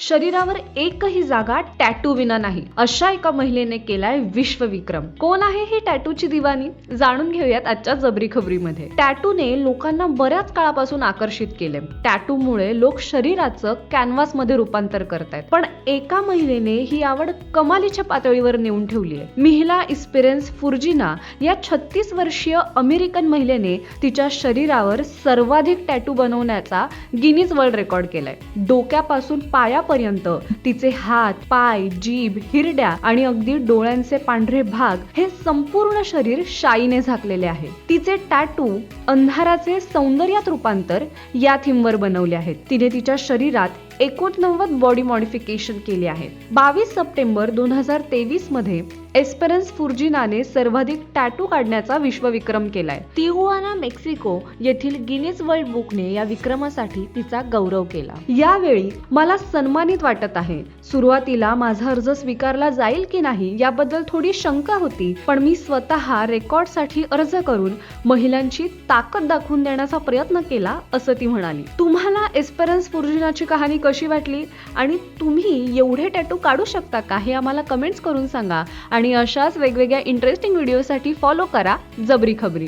शरीरावर एकही जागा टॅटू विना नाही. अशा एका महिलेने केलाय विश्वविक्रम. कोण आहे ही टॅटूची दिवाणी? जाणून घेऊयात आजच्या जबरी खबरीमध्ये. टॅटूने लोकांना बऱ्याच काळापासून आकर्षित केले टॅटूमुळे लोक शरीराचं कॅनव्हासमध्ये रूपांतर करतायत. पण एका महिलेने ही आवड कमालीच्या पातळीवर नेऊन ठेवली आहे. मिहिला इस्पिरेन्स फुर्जिना या छत्तीस वर्षीय अमेरिकन महिलेने तिच्या शरीरावर सर्वाधिक टॅटू बनवण्याचा गिनीज वर्ल्ड रेकॉर्ड केलाय. डोक्यापासून पाया पायापर्यंत तिचे हात पाय जीभ हिरड्या आणि अगदी डोळ्यांचे पांढरे भाग हे संपूर्ण शरीर शाईने झाकलेले आहे. तिचे टॅटू अंधाराचे सौंदर्यात रूपांतर या थीमवर बनवले आहेत. तिने तिच्या शरीरात एकोणनव्वद बॉडी मॉडिफिकेशन केले आहे बावीस सप्टेंबर दोन हजार तेवीसमध्ये एस्पेरन्स फुर्जिनाने सर्वाधिक टॅटू काढण्याचा विश्वविक्रम केलाय. तिहुआना मेक्सिको येथील गिनीज वर्ल्ड बुकने या विक्रमासाठी तिचा गौरव केला. यावेळी मला सन्मानित वाटत आहे. सुरुवातीला माझा अर्ज स्वीकारला जाईल की नाही याबद्दल थोडी शंका होती पण मी स्वतः रेकॉर्डसाठी अर्ज करून महिलांची ताकद दाखवून देण्याचा प्रयत्न केला असं ती म्हणाली. तुम्हाला एस्पेरन्स फुर्जिनाची कहाणी कशी वाटली? आणि तुम्ही एवढे टॅटू काढू शकता का हे आम्हाला कमेंट्स करून सांगा. आणि अशाच वेगवेगळ्या इंटरेस्टिंग व्हिडिओसाठी फॉलो करा जबरी खबरी.